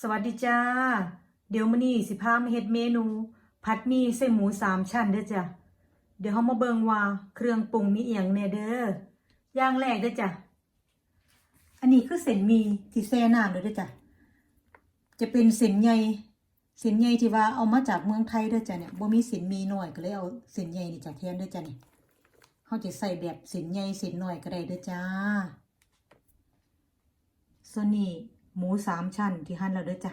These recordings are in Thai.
สวัสดีจ้า เดี๋ยวมื้อนี้สิพามาเฮ็ดเมนู ผัดหมี่ใส่หมูสามชั้นเด้อจ้ะ เดี๋ยวเฮามาเบิ่งว่าเครื่องปรุงมีอีหยังแน่เด้ออย่างแรกเด้อจ้ะ อันนี้คือเส้นหมี่ที่แช่น้ำเลยเด้อจ้ะ จะเป็นเส้นใหญ่เส้นใหญ่ที่ว่าเอามาจากเมืองไทยเด้อจ้ะเนี่ยบ่มีเส้นหมี่น้อยก็เลยเอาเส้นใหญ่นี่จ้ะแทนเด้อจ้ะนี่เฮาจะใส่แบบเส้นใหญ่เส้นน้อยก็ได้เด้อจ้าส่วนนี้ หมูสามชั้นที่หั่นแล้วเด้อจ้ะ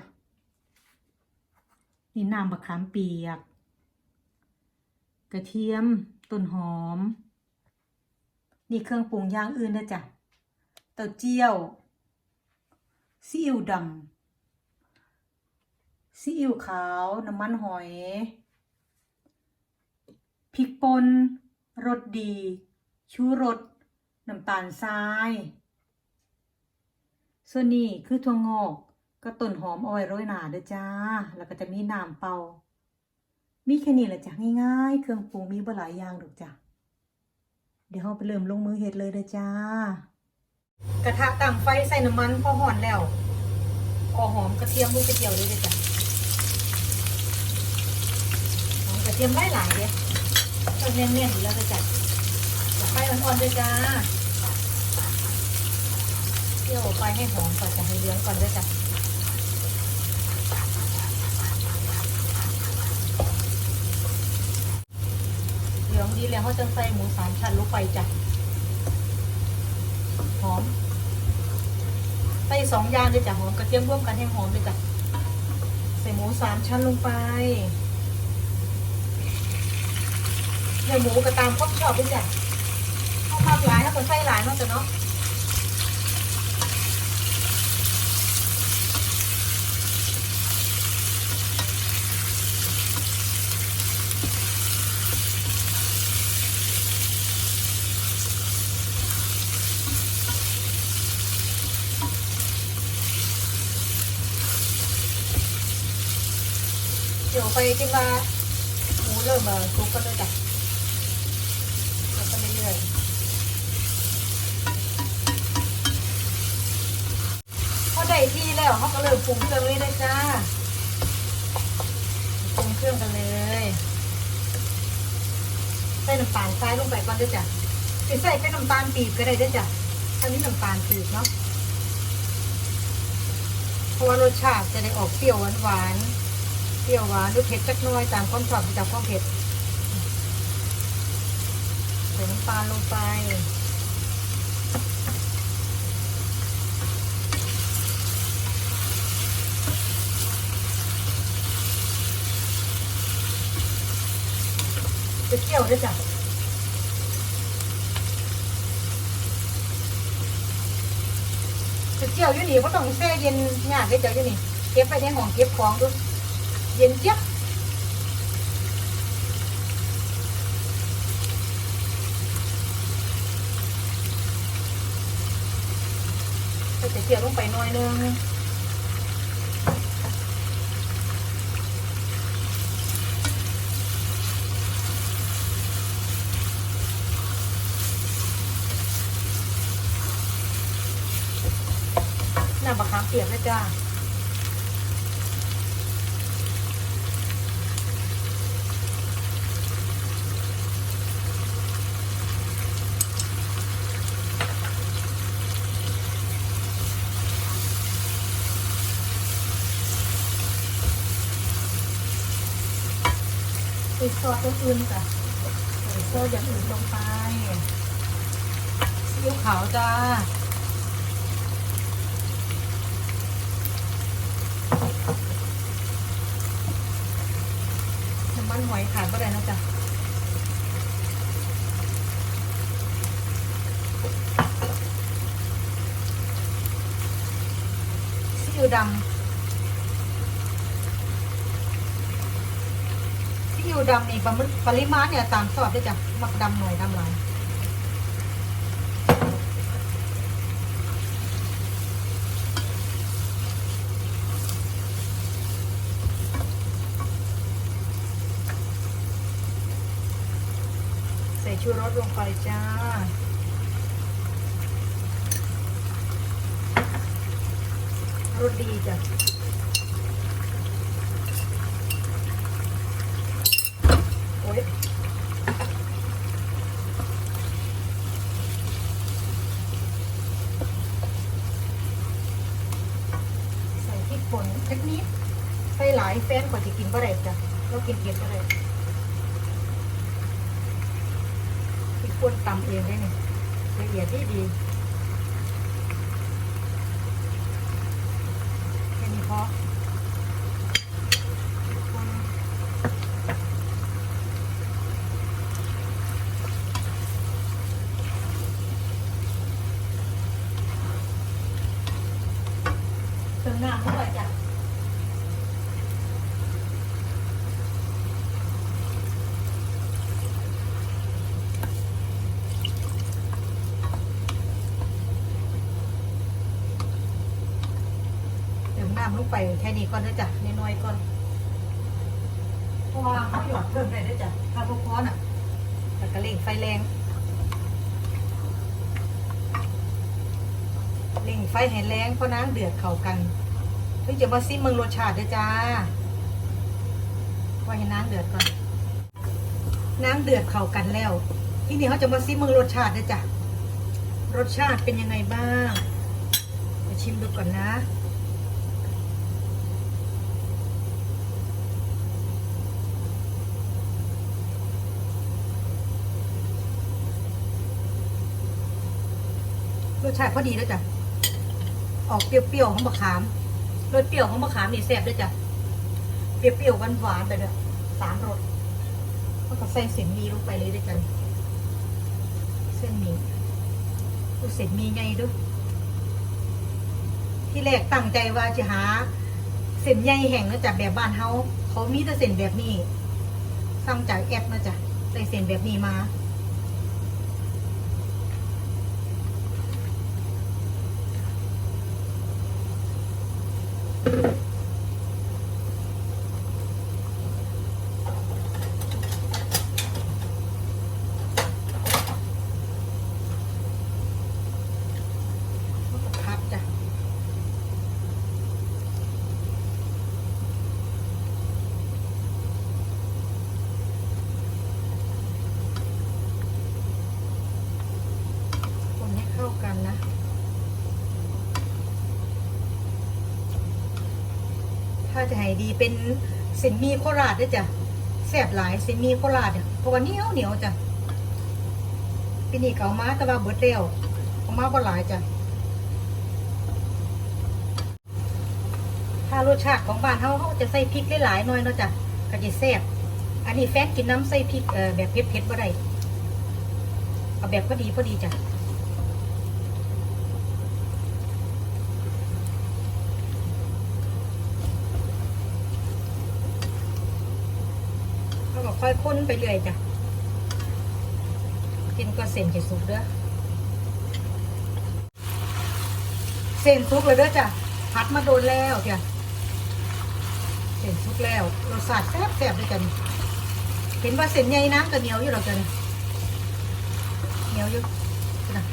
นี่น้ำมะขามเปียก กระเทียม ต้นหอม นี่เครื่องปรุงอย่างอื่นเด้อจ้ะ เต้าเจี้ยว ซีอิ๊วดำ ซีอิ๊วขาว น้ำมันหอย พริกป่น รสดี ชูรส น้ำตาลทราย ส่วนนี้คือถั่วงอกก็ต้นหอมเอาไว้โรยหนาเด้อจ้า แล้วก็จะมีน้ำเปล่ามีแค่นี้แหละจ้ะง่ายๆ เครื่องปรุงมีบ่หลายอย่างดอกจ้ะ เดี๋ยวเราไปเริ่มลงมือเฮ็ดเลยเด้อจ้า กระทะตั้งไฟใส่น้ำมันพอหอนแล้วก็หอมกระเทียมลูกกระเจียวเลยเด้อจ้ะหอมกระเทียมได้หลายเด้ก็เน้นๆอยู่แล้วเด้อจ้ะไฟอ่อนๆเด้อจ้า เที่ยวไปให้หอมก่อนจะให้เหลืองก่อนด้วยจ้ะเหลืองดีแล้วเขาจะใส่หมูสามชั้นลงไปจ้ะหอมใส่สองอย่างเลยจ้ะหอมกระเทียมร่วมกันให้หอมเลยจ้ะใส่หมูสามชั้นลงไปเนื้อหมูก็ตามความชอบด้วยจ้ะถ้าภาพหลายถ้าคนใส่หลายเนาะจ้ะเนาะ เดี๋ยวไปกินมาหมูเริ่มมาคลุกกันเลยจ้ะแล้วก็เรื่อยๆพอได้ที่แล้วเขาก็เริ่มปรุงเครื่องเลยนะจ้าปรุงเครื่องกันเลยใส่น้ำตาลทรายลงไปก่อนด้วยจ้ะจะใส่เป็นน้ำตาลปีบก็ได้ด้วยจ้ะถ้านี้น้ำตาลปีบเนาะ เพราะว่ารสชาติจะได้ออกเปรี้ยวหวานๆ เปรี้ยวหวานหรือเผ็ดจักน้อยตามความชอบจากความเผ็ดใส่น้ำตาลลงไปจะเคี่ยวด้วยจ้ะจะเคี่ยวอยู่นี่ก็ต้องแช่เย็นยากเลยจ้ะอยู่นี่ เก็บไปในห้องเก็บของดู เย็นเจี๊ยบก็จะเจียวลงไปหน่อยนึงน้ำมะขามเปียกนะจ้า ใส่ซอสตัวอื่นจ้ะใส่ซอสอย่างอื่นลงไปซีอิ๊วขาวจ้าน้ำมันหอยขาดก็ได้นะจ๊ะซีอิ๊วดำ ที่อยู่ ดำนี่ปริมาณปริมาณเนี่ยตามสอบด้วยจ้ะมักดำหน่อยดำหลายใส่ชูรสลงไปจ้าดีจ้ะ ใส่พริกป่นเล็กนิดไส่หลายแฟนกว่าจะกินก็ได้จ้ะเรากินเย็ดก็ได้พริกป่นตำเองได้นี่ละเอียดที่ดีแค่นี้พอ ลงไปแค่นี้ก่อนนะจ๊ะน้อยๆก่อนเพราะว่าเขาหยอดเพิ่มได้ด้วยจ้ะถ้าพวกพอน่ะแต่กระเล่งไฟแรงเล่งไฟให้แรงเพราะน้ำเดือดเข้ากันถึงจะมาซิมเมืองรสชาติด้วยจ้าไว้ให้น้ำเดือดก่อน น้ำเดือดเข้ากันแล้ว ที่นี่เขาจะมาซิมเมืองรสชาติด้วยจ้ะรสชาติเป็นยังไงบ้างมาชิมดูก่อนนะ รสชาติพอดีแล้วจ้ะ ออกเปรี้ยวๆของมะขาม รสเปรี้ยวของมะขามนี่แซ่บด้วยจ้ะ เปรี้ยวๆหวานๆไปเด้อสามรสแล้วก็ใส่เส้นมีลงไปเลยด้วยจ้ะ เส้นมีดูเส้นมีไงดูที่แรกตั้งใจว่าจะหาเส้นใยแห้งนะจ๊ะแบบบ้านเฮาเขามีแต่เส้นแบบนี้ สั่งจากแอปนะจ๊ะใส่เส้นแบบนี้มา ครับจ้ะคนให้เข้ากันนะ ถ้า จะให้ดีเป็นเส้นมีโคราชด้วยจ้ะแซ่บหลายเส้นมีโคราชเนี่ยเพราะว่าเหนียวเหนียวจ้ะปีนี้เก่ามาแต่ว่าเบิดเร็วเอามาบ่หลายจ้ะถ้ารสชาติของบ้านเขาเขาจะใส่พริกหลายๆหน่อยเนาะจ้ะก็จะแซ่บอันนี้แฟนกินน้ำใส่พริกเอ่อแบบเผ็ดๆบ่ได้เอาแบบพอดีพอดีจ้ะแล้วก็ ค่อยค้นไปเรื่อยจ้ะ กินก็เส้นจะสุกเด้อ เส้นสุกเลยเด้อจ้ะผัดมาโดนแล้วจ้ะ เส้นสุกแล้วรสชาติแซ่บแซ่บด้วยกัน เห็นว่าเส้นใหญ่น้ำก็เหนียวอยู่หรอกจ้ะนี่เหนียวอยู่นะ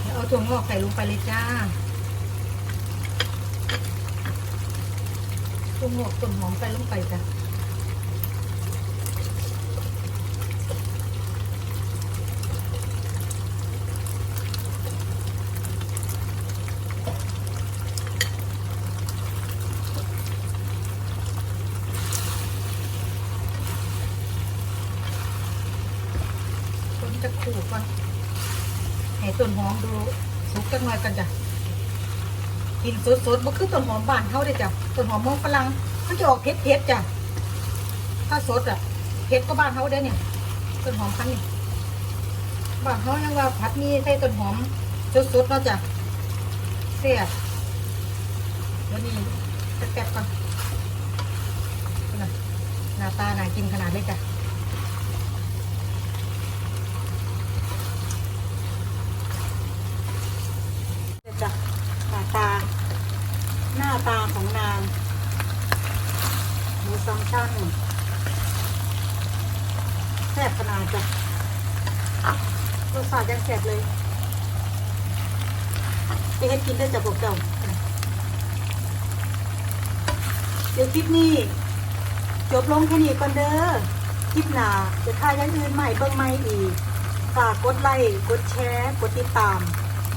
เดี๋ยวเอาถั่วงอกใส่ลงไปเลยจ้า ถั่วงอกต้นหอมใส่ลงไปจ้ะจะขู่ก่อนให้ต้นหอมดูสุกจังหน่อยกันจ้ะ กินสดๆมันคือต้นหอมบ้านเขาเลยจ้ะต้นหอมมงฝรั่งมันจะออกเผ็ดๆจ้ะถ้าสดอะเผ็ดก็บ้านเขาได้เนี่ยต้นหอมพันนี่บ้านเขายังว่าผัดมีใส่ต้นหอมสดๆเนาะจ้ะเสียบแล้วนี่แป๊บๆก่อนน่ะหน้าตาหน่ากินขนาดเลยจ้ะหน้า ตา หน้าตาของนางหมูสองชั้นแซ่บขนาดจ้ะรสชาติยังแซ่บเลยไปเฮ็ดกินได้จากพวกเจ้าเดี๋ยวคลิปนี้ จบลงแค่นี้ก่อนเด้อคลิปหน้าจะถ่ายอยังอื่นใหม่เบิ่งใหม่อีกฝากกดไลค์กดแชร์ กดติดตาม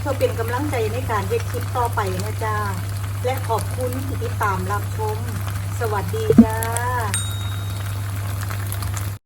พื่อเป็นกำลังใจในการเฮ็ดคลิปต่อไปนะจ้า และขอบคุณที่ติดตามรับชม สวัสดีจ้า